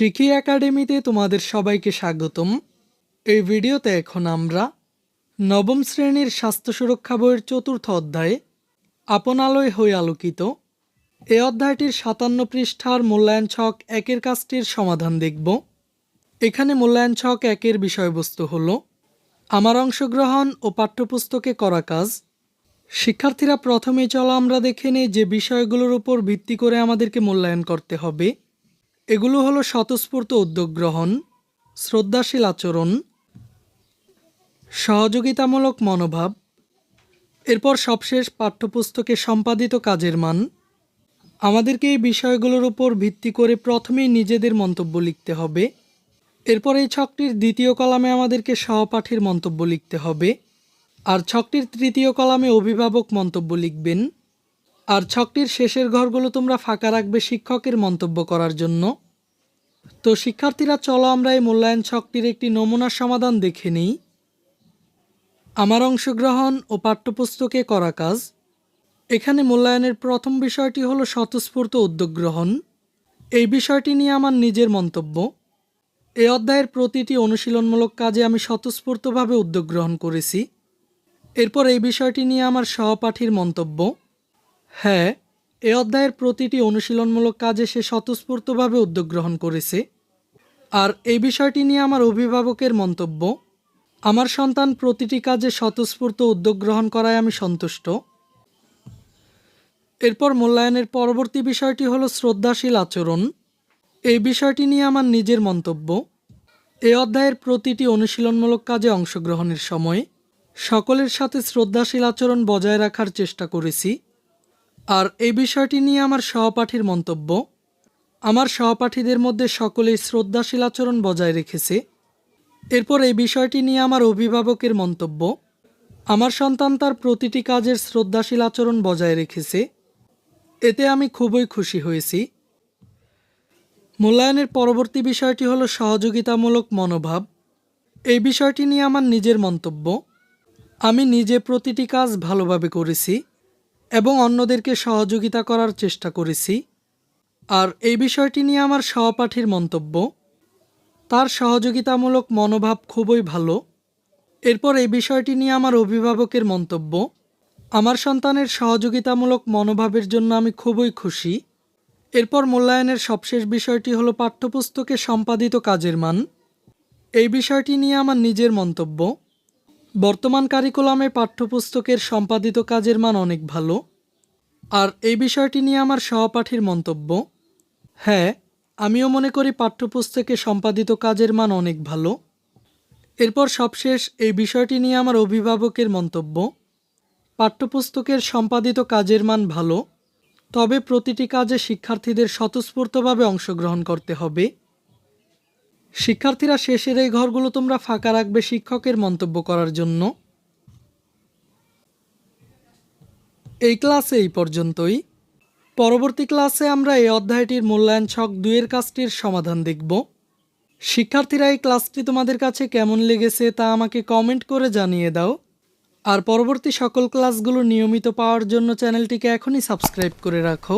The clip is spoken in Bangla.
শিখি একাডেমিতে তোমাদের সবাইকে স্বাগতম। এই ভিডিওতে এখন আমরা নবম শ্রেণির স্বাস্থ্য সুরক্ষা বইয়ের চতুর্থ অধ্যায়ে আপনালয় হয়ে আলোকিত। এই অধ্যায়টির সাতান্ন পৃষ্ঠার মূল্যায়ন ছক একের কাজটির সমাধান দেখব। এখানে মূল্যায়ন ছক একের বিষয়বস্তু হল, আমার অংশগ্রহণ ও পাঠ্যপুস্তকে করা কাজ। শিক্ষার্থীরা প্রথমে চলো আমরা দেখে নিই যে বিষয়গুলোর উপর ভিত্তি করে আমাদেরকে মূল্যায়ন করতে হবে। এগুলো হলো স্বতঃস্ফূর্ত উদ্যোগ গ্রহণ, শ্রদ্ধাশীল আচরণ, সহযোগিতামূলক মনোভাব, এরপর সবশেষ পাঠ্যপুস্তকে সম্পাদিত কাজের মান। আমাদেরকে এই বিষয়গুলোর উপর ভিত্তি করে প্রথমেই নিজেদের মন্তব্য লিখতে হবে। এরপর এই ছকটির দ্বিতীয় কলামে আমাদেরকে সহপাঠীর মন্তব্য লিখতে হবে। আর ছকটির তৃতীয় কলামে অভিভাবক মন্তব্য লিখবেন। আর ছকটির শেষের ঘরগুলো তোমরা ফাঁকা রাখবে শিক্ষকের মন্তব্য করার জন্য। তো শিক্ষার্থীরা, চলো আমরা এই মূল্যায়ন ছকটির একটি নমুনা সমাধান দেখে নিই। আমার অংশগ্রহণ ও পাঠ্যপুস্তকে করা কাজ। এখানে মূল্যায়নের প্রথম বিষয়টি হলো স্বতঃস্ফূর্ত উদ্যোগ গ্রহণ। এই বিষয়টি নিয়ে আমার নিজের মন্তব্য। এই অধ্যায়ের প্রতিটি অনুশীলনমূলক কাজে আমি স্বতঃস্ফূর্তভাবে উদ্যোগ গ্রহণ করেছি। এরপর এই বিষয়টি নিয়ে আমার সহপাঠীর মন্তব্য। হ্যাঁ এ অধ্যায়ের প্রতিটি অনুশীলনমূলক কাজে সে স্বতঃস্ফূর্তভাবে উদ্যোগ গ্রহণ করেছে। আর এই বিষয়টি নিয়ে আমার অভিভাবকের মন্তব্য, আমার সন্তান প্রতিটি কাজে স্বতঃস্ফূর্ত উদ্যোগ গ্রহণ করায় আমি সন্তুষ্ট। এরপর মূল্যায়নের পরবর্তী বিষয়টি হলো শ্রদ্ধাশীল আচরণ। এই বিষয়টি নিয়ে আমার নিজের মন্তব্য, এ অধ্যায়ের প্রতিটি অনুশীলনমূলক কাজে অংশগ্রহণের সময় সকলের সাথে শ্রদ্ধাশীল আচরণ বজায় রাখার চেষ্টা করেছি। আর এই বিষয়টি নিয়ে আমার সহপাঠীর মন্তব্য, আমার সহপাঠীদের মধ্যে সকলেই শ্রদ্ধাশীল আচরণ বজায় রেখেছে। এরপর এই বিষয়টি নিয়ে আমার অভিভাবকের মন্তব্য, আমার সন্তান তার প্রতিটি কাজের শ্রদ্ধাশীল আচরণ বজায় রেখেছে। এতে আমি খুবই খুশি হয়েছি। মূল্যায়নের পরবর্তী বিষয়টি হলো সহযোগিতামূলক মনোভাব। এই বিষয়টি নিয়ে আমার নিজের মন্তব্য, আমি নিজে প্রতিটি কাজ ভালোভাবে করেছি। এবং অন্যদেরকে সহযোগিতা করার চেষ্টা করেছি। আর এই বিষয়টি নিয়ে আমার সহপাঠীর মন্তব্য, তার সহযোগিতামূলক মনোভাব খুবই ভালো। এরপর এই বিষয়টি নিয়ে আমার অভিভাবকের মন্তব্য, আমার সন্তানের সহযোগিতামূলক মনোভাবের জন্য আমি খুবই খুশি। এরপর মূল্যায়নের সবশেষ বিষয়টি হলো পাঠ্যপুস্তকে সম্পাদিত কাজের মান। এই বিষয়টি নিয়ে আমার নিজের মন্তব্য বর্তমান কারিকুলামে পাঠ্যপুস্তকের সম্পাদিত কাজের মান অনেক ভালো। আর এই বিষয়টি নিয়ে আমার সহপাঠীর মন্তব্য হ্যাঁ আমিও মনে করি পাঠ্যপুস্তকে সম্পাদিত কাজের মান অনেক ভালো। এরপর সবশেষ এই বিষয়টি নিয়ে আমার অভিভাবকের মন্তব্য, পাঠ্যপুস্তকের সম্পাদিত কাজের মান ভালো, তবে প্রতিটি কাজে শিক্ষার্থীদের স্বতঃস্ফূর্তভাবে অংশগ্রহণ করতে হবে। শিক্ষার্থীরা শেষের এই ঘরগুলো তোমরা ফাঁকা রাখবে শিক্ষকের মন্তব্য করার জন্য। এই ক্লাসে এই পর্যন্তই। পরবর্তী ক্লাসে আমরা এই অধ্যায়টির মূল্যায়ন ছক দুইয়ের কাজটির সমাধান দেখব। শিক্ষার্থীরা এই ক্লাসটি তোমাদের কাছে কেমন লেগেছে তা আমাকে কমেন্ট করে জানিয়ে দাও। আর পরবর্তী সকল ক্লাসগুলো নিয়মিত পাওয়ার জন্য চ্যানেলটিকে এখনই সাবস্ক্রাইব করে রাখো।